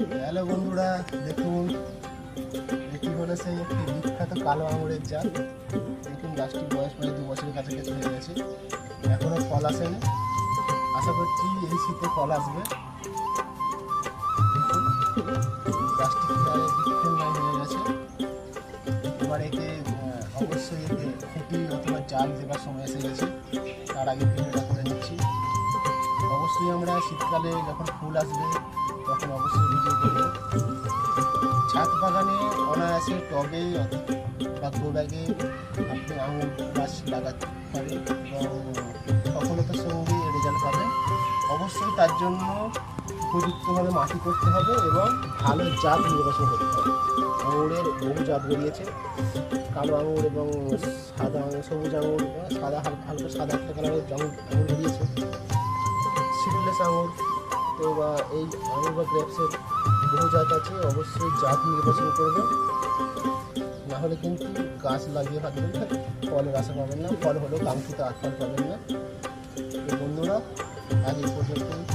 Hello বন্ধুরা দেখুন। এটি হলো সেই একটি বিখ্যাত কালো আঙুরের জাল দেখুন গাছটি বয়স প্রায় দু বছরের কাছাকাছি হয়ে গেছে। এখনও ফল আসেনি আশা করছি এই শীতে ফল আসবে। গাছটি প্রায় ন্যায় হয়ে গেছে। এবার একে অবশ্যই একে খুঁটি অথবা জাল দেবার সময় এসে গেছে। তার আগে ভিডিওটা করে নিচ্ছি। অবশ্যই আমরা শীতকালে যখন ফুল আসবে, তখন অবশ্যই ছাদ বাগানে অনায়াসে টবে বা গ্রো ব্যাগে আপনি আঙুর গাছ লাগাতে পারেন এবং সফলতার সঙ্গে রেজাল্ট পাবেন। অবশ্যই তার জন্য উপযুক্তভাবে মাটি করতে হবে এবং ভালো জাত নির্বাচন করতে হবে। আঙুরের বহু জাত বেরিয়েছে। কালো আঙুর এবং সাদা আঙুর, সবুজ আঙুর, সাদা হালকা সাদা একটা কালারের আঙুর বেরিয়েছে। তো, বা এই আঙুর বা গ্রেপসের বহু জাত আছে, অবশ্যই জাত নির্বাচন করবেন নাহলে কিন্তু গাছ লাগিয়ে থাকবেন ফলের আশা পাবেন না, ফল হলেও কাঙ্ক্ষিত আর ফল পাবেন না। বন্ধুরা এই পর্যন্ত